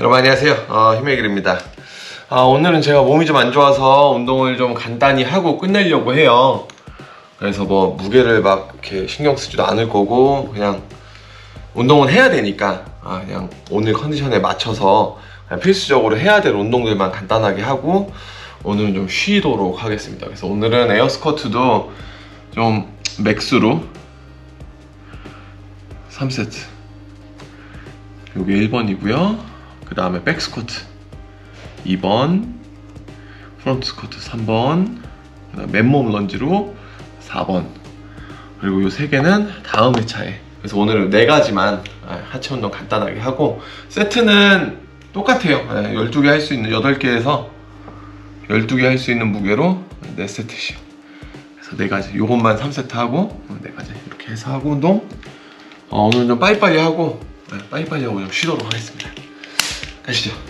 여러분 안녕하세요. 어, 힘의 길입니다. 아, 오늘은 제가 몸이 좀 안 좋아서 운동을 좀 간단히 하고 끝내려고 해요. 그래서 뭐 무게를 막 이렇게 신경 쓰지도 않을 거고 그냥 운동은 해야 되니까 아, 그냥 오늘 컨디션에 맞춰서 필수적으로 해야 될 운동들만 간단하게 하고 오늘은 좀 쉬도록 하겠습니다. 그래서 오늘은 에어 스쿼트도 좀 맥스로 3세트 요게 1번이고요. 그 다음에 백 스쿼트 2번, 프론트 스쿼트 3번, 그다음 맨몸 런지로 4번. 그리고 요 세 개는 다음 회차에. 그래서 오늘은 네 가지만 아, 하체 운동 간단하게 하고 세트는 똑같아요. 12개 할 수 있는 8개에서 12개 할 수 있는 무게로 4세트씩. 그래서 네 가지. 요것만 3세트 하고 네 가지 이렇게 해서 하고 운동. 어, 오늘 좀 빨리빨리 하고 네, 빨리빨리 하고 좀 쉬도록 하겠습니다. 가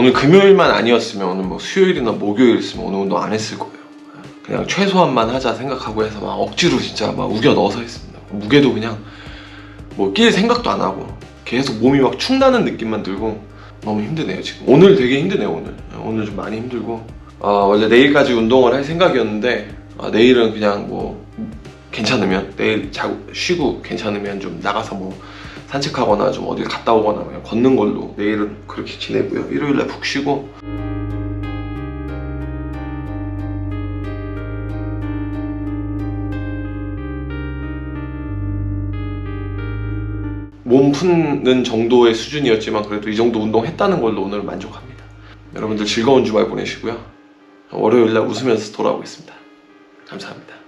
오늘 금요일만 아니었으면 오늘 뭐 수요일이나 목요일이었으면 오늘 운동 안 했을 거예요. 그냥 최소한만 하자 생각하고 해서 막 억지로 진짜 막 우겨 넣어서 했습니다. 무게도 그냥 뭐 낄 생각도 안 하고 계속 몸이 막 축나는 느낌만 들고 너무 힘드네요 지금. 오늘 되게 힘드네요 오늘. 오늘 좀 많이 힘들고 아, 원래 내일까지 운동을 할 생각이었는데 아, 내일은 그냥 뭐 괜찮으면 내일 자고 쉬고 괜찮으면 좀 나가서 뭐 산책하거나 좀 어딜 갔다 오거나 그냥 걷는 걸로 내일은 그렇게 지내고요. 일요일날 푹 쉬고 몸 푸는 정도의 수준이었지만 그래도 이 정도 운동했다는 걸로 오늘 만족합니다. 여러분들 즐거운 주말 보내시고요. 월요일날 웃으면서 돌아오겠습니다. 감사합니다.